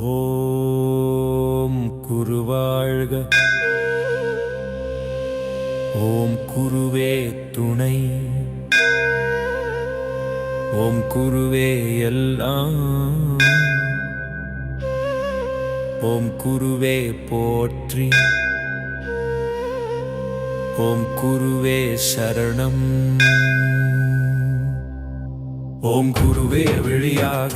ஓம் குருவாழ்க. ஓம் குருவே துணை. ஓம் குருவே எல்லாம். ஓம் குருவே போற்றி. ஓம் குருவே சரணம். ஓம் குருவே வழியாக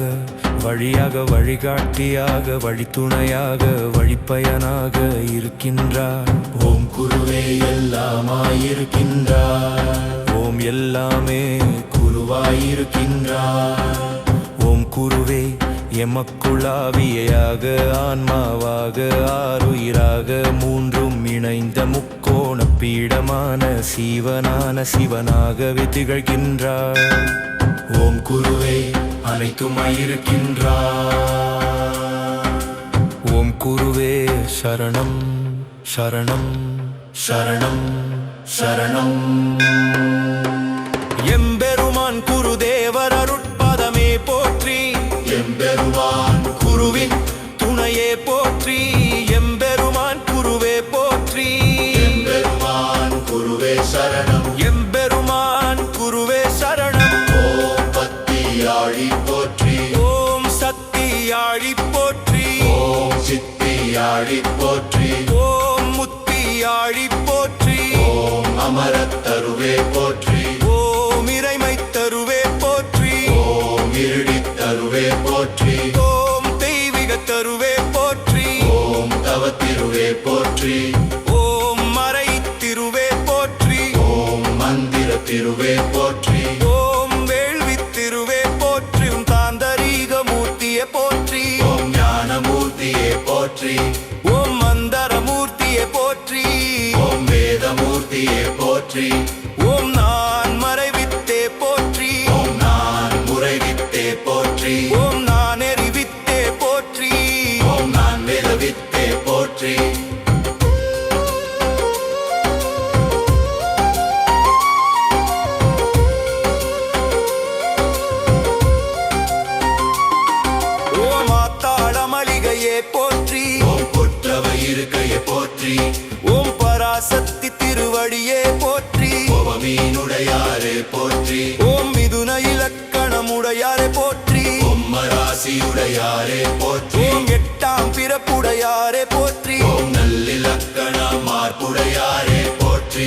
வழியாக வழிகாட்டியாக வழித்துணையாக வழிப்பயனாக இருக்கின்றார். ஓம் குருவே எல்லாமாயிருக்கின்றார். ஓம் எல்லாமே குருவாயிருக்கின்றார். ஓம் குருவே எமக்குளாவியாக ஆன்மாவாக ஆறுயிராக மூன்றும் இணைந்த முக்கோண பீடமான சிவனான சிவனாகவே திகழ்கின்றார். ஓம் குருவே அனைத்துமாயிருக்கின்றார். ஓம் குருவே சரணம் சரணம் சரணம் சரணம். எம்பெருமான் சக்தியாழி போற்றி. ஓம் சித்தியாழி போற்றி. ஓம் முத்தியாழி போற்றி. ஓம் அமரத்தருவே போற்றி. ஓம் இறைமை தருவே போற்றி. ஓம் இருடித்தருவே போற்றி. ஓம் தெய்வீக தருவே போற்றி. ஓம் தவத்திருவே போற்றி. ஓம் மறை திருவே போற்றி. ஓம் மந்திர திருவே போற்றி ஓம் ஞானமூர்த்தியே போற்றி. ஓம் மந்தர மூர்த்தியே போற்றி. ஓம் வேதமூர்த்தியே போற்றி. மராசியுடையாரே போற்றி. எட்டாம் பிறப்புடையாரே போற்றி. ஓம் நல்லிலக்கண மார்புடையாரே போற்றி.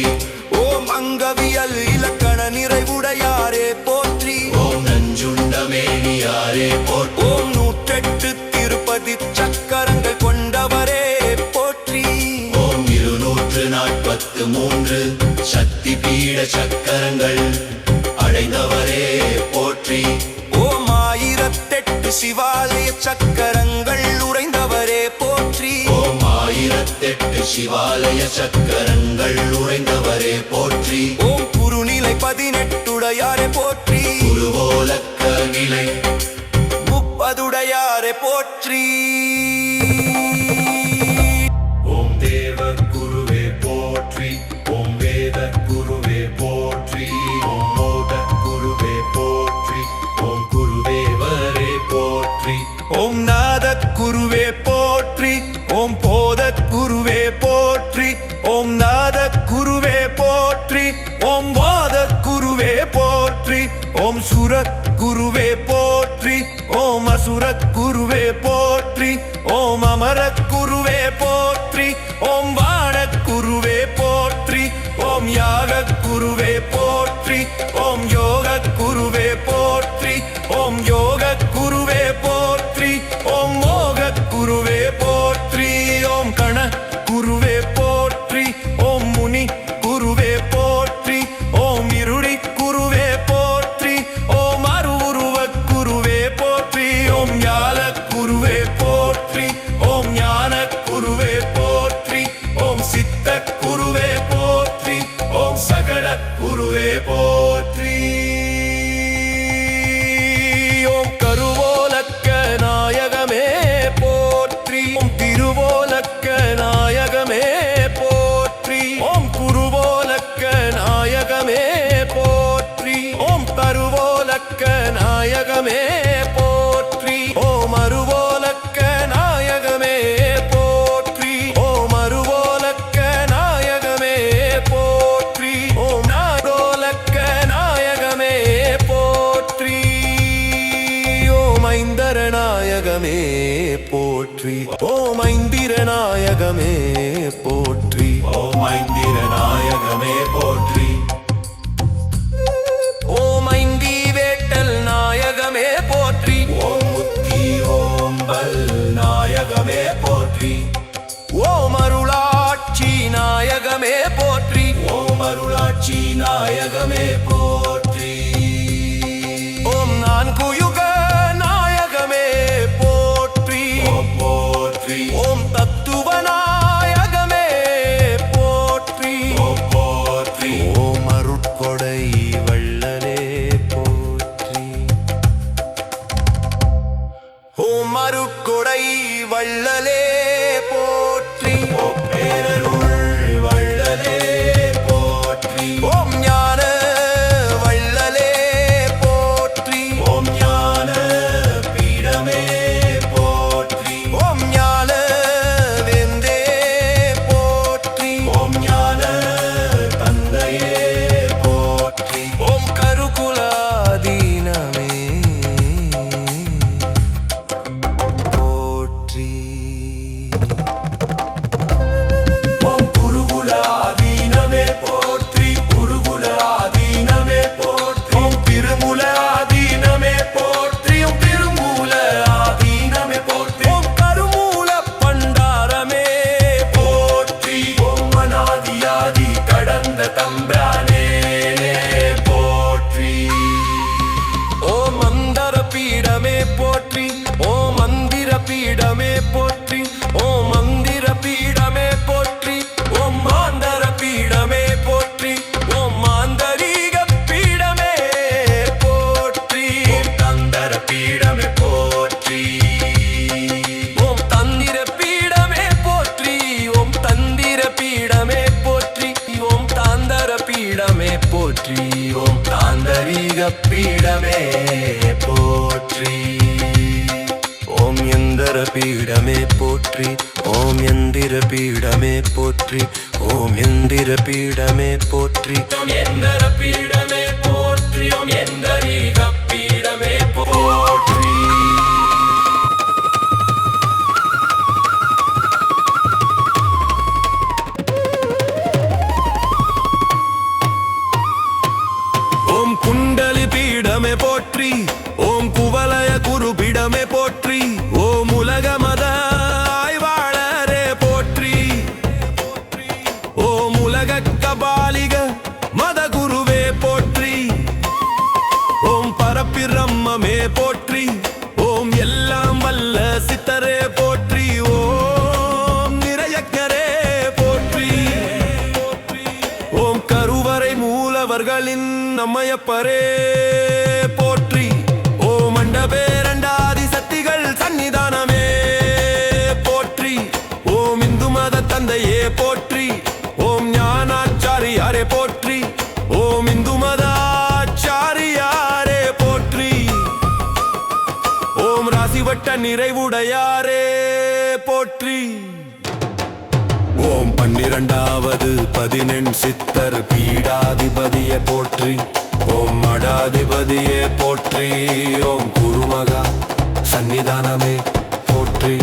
ஓம் அங்கவியல் இலக்கண நிறைவுடையாரே போற்றி. ஓம் நஞ்சுண்டமேனியாரே போற்றி. ஓம் நூற்றெட்டு திருப்பதி சக்கரங்கள் கொண்டவரே போற்றி. ஓம் இருநூற்று நாற்பத்து மூன்று சக்தி பீட சக்கரங்கள் அடைந்தவரே ஆயிரத்தெட்டு சிவாலய சக்கரங்கள் உறைந்தவரே போற்றி. ஓம் குருநிலை பதினெட்டுடையாரே போற்றி. குருவோலக்க நிலை. முப்பதுடையாரே போற்றி. ஓம் சுரத் குருவே போற்றி. ஓம் அசுரத் குருவே போற்றி. ஓம் அமரத் குருவே போற்றி. ஓம் வாண குருவே போற்றி. ஓம் யாகக் குருவே போற்றி. ஓம் யோகக் குருவே போற்றி. ஓம் யோக people. போற்றி. ஓம் ஐந்திரநாயகமே போற்றி. ஓம் ஐந்திர நாயகமே போற்றி. ஓம் ஐந்தி வேட்டல் நாயகமே போற்றி ஓம் முத்தி ஓம் பல் நாயகமே போற்றி. ஓம் அருளாட்சி நாயகமே போற்றி. ஓம் அருளாட்சி நாயகமே போற்றி வள்ளலே போ போற்றி. ஓம் எந்திர பீடமே போற்றி. ஓம் எந்திர பீடமே போற்றி. பீடமே போற்றி. ஓம் எந்தரீக நம்மையப்பரே போற்றி. ஓ மண்டபே ரெண்டாதி சக்திகள் சன்னிதானமே போற்றி. ஓம் இந்து மத தந்தையே போற்றி. ஓம் ஞானாச்சாரியாரே போற்றி. ஓம் இந்து மதாச்சாரியாரே போற்றி. ஓம் ராசிவட்ட நிறைவுடையாரே போற்றி. ஓம் பன்னிரண்டாவது பதினெண் சித்தர் பீடாதிபதியே போற்றி. ஓம் மடாதிபதியே போற்றி. ஓம் குருமகா சன்னிதானமே போற்றி.